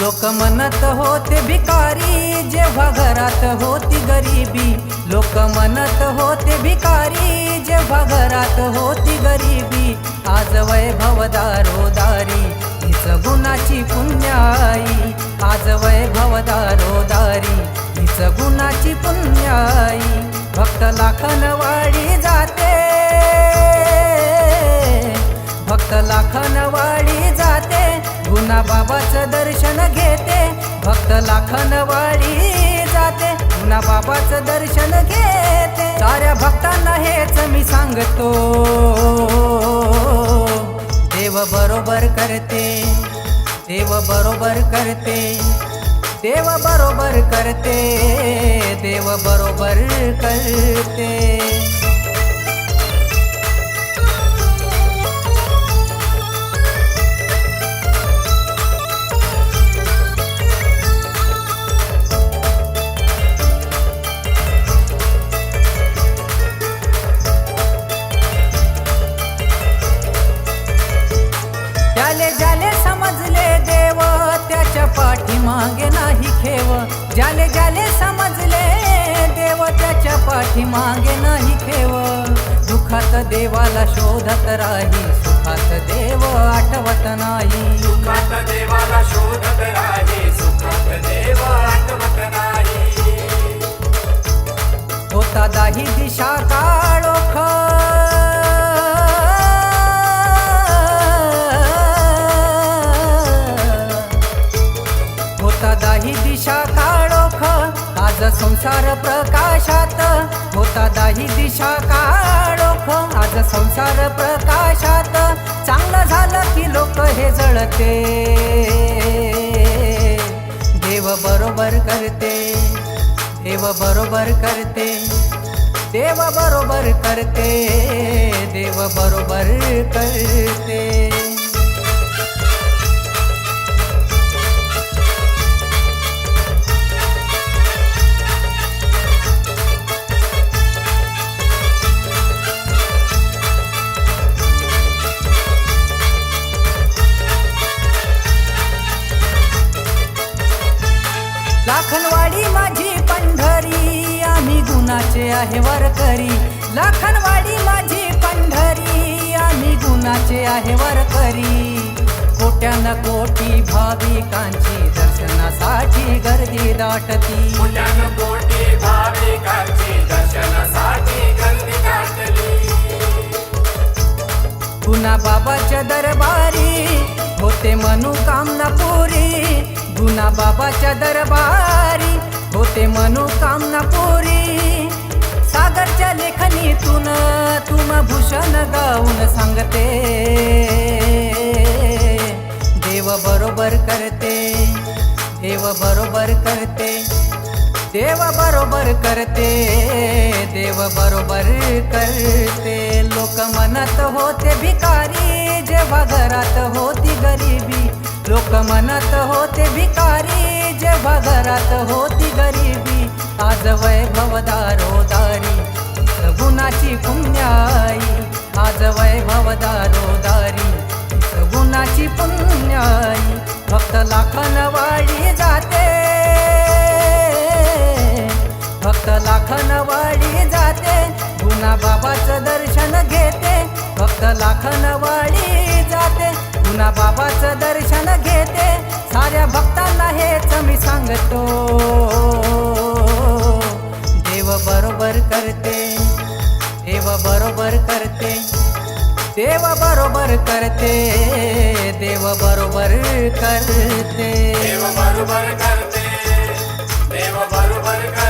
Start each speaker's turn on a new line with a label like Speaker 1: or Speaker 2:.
Speaker 1: लोक म्हणत होते भिकारी जेव्हा घरात होती गरिबी. लोक म्हणत होते भिकारी जेव्हा घरात होती गरिबी. आज वैभव दारोदारी हिच गुणाची पुण्याई. आज वैभव दारोदारी हिच गुणाची पुण्याई. भक्त लाखनवाडी जाते. भक्त लाखनवाडी बाबाचं दर्शन घेते. भक्त लाखनवाडी जाते. गुना बाबाचं दर्शन घेते. साऱ्या भक्तांना हेच मी सांगतो. देव बरोबर करते. देव बरोबर करते. देव बरोबर करते. देव बरोबर करते. ज्याले ज्याले समजले देव त्याच्या पाठीमागे नाही खेव. ज्याले ज्याले समजले देव त्याच्या पाठीमागे नाही खेव. दुखात देवाला शोधत राही सुखात देव आठवत नाही.
Speaker 2: सुखात देवाला शोधत राही
Speaker 1: आज संसार प्रकाशात होता दाही दिशा काळोख. आज संसार प्रकाशात चांगलं झालं की लोक हे जळते. देव बरोबर करते देव बरोबर करते देव बरोबर करते देव बरोबर करते. आहे वरकरी. लाखनवाडी माझी पंढरी. आम्ही गुणाचे आहे वरकरी. कोट्यान कोटी भाविकांची दर्शनासाठी गर्दी दाटती.
Speaker 2: कोट्यान कोटी भाविकांची दर्शनासाठी गर्दी दाटली.
Speaker 1: गुना बाबाच्या दरबारी होते मनोकामना पुरी गुना बाबाच्या दरबारी होते मनोकामना पुरी लेखनीतून तुम भूषण गाऊन सांगते. देव बरोबर करते देव बरोबर करते. देव बरोबर करते देव बरोबर करते. लोक म्हणत होते भिकारी जेव्हा घरात होती गरिबी. लोक म्हणत होते भिकारी जेव्हा घरात होती गरिबी. आज वैभव दारोदारी गुणाची पुण्याई. आज वैभव दारोदारी गुणाची पुण्याई. भक्त लाखन वाळी जाते. भक्त लाखन वाळी जाते. गुणा बाबाचं दर्शन घेते. भक्त लाखन वाळी जाते. गुणा बाबाचं दर्शन घेते. साऱ्या भक्तांना हेच मी सांगतो. देव बरोबर करते देव बरोबर करते देव बरोबर करते. देव बरोबर करते
Speaker 2: देव बरोबर करते.